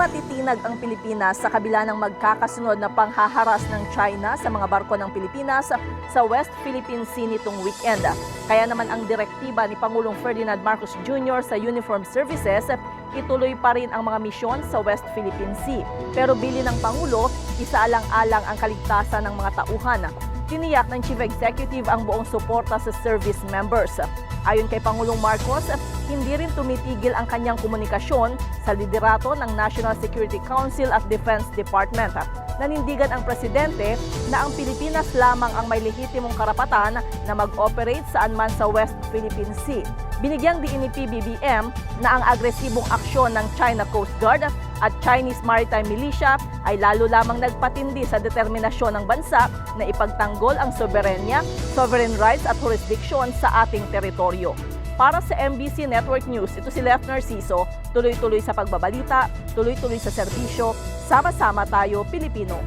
matitinag ang Pilipinas sa kabila ng magkakasunod na panghaharas ng China sa mga barko ng Pilipinas sa West Philippine Sea nitong weekend. Kaya naman ang direktiba ni Pangulong Ferdinand Marcos Jr. sa Uniform Services, ituloy pa rin ang mga misyon sa West Philippine Sea. Pero bili ng Pangulo, isaalang-alang ang kaligtasan ng mga tauhan. Tiniyak ng Chief Executive ang buong suporta sa service members. Ayon kay Pangulong Marcos, hindi rin tumitigil ang kanyang komunikasyon sa liderato ng National Security Council at Defense Department. Nanindigan ang presidente na ang Pilipinas lamang ang may lehitimong karapatan na mag-operate saan man sa West Philippine Sea. Binigyang diin ni PBBM na ang agresibong aksyon ng China Coast Guard at Chinese Maritime Militia ay lalo lamang nagpatindi sa determinasyon ng bansa na ipagtanggol ang soberenya, sovereign rights at jurisdiction sa ating teritoryo. Para sa MBC Network News, ito si Left Narciso, tuloy-tuloy sa pagbabalita, tuloy-tuloy sa serbisyo, sama-sama tayo Pilipino.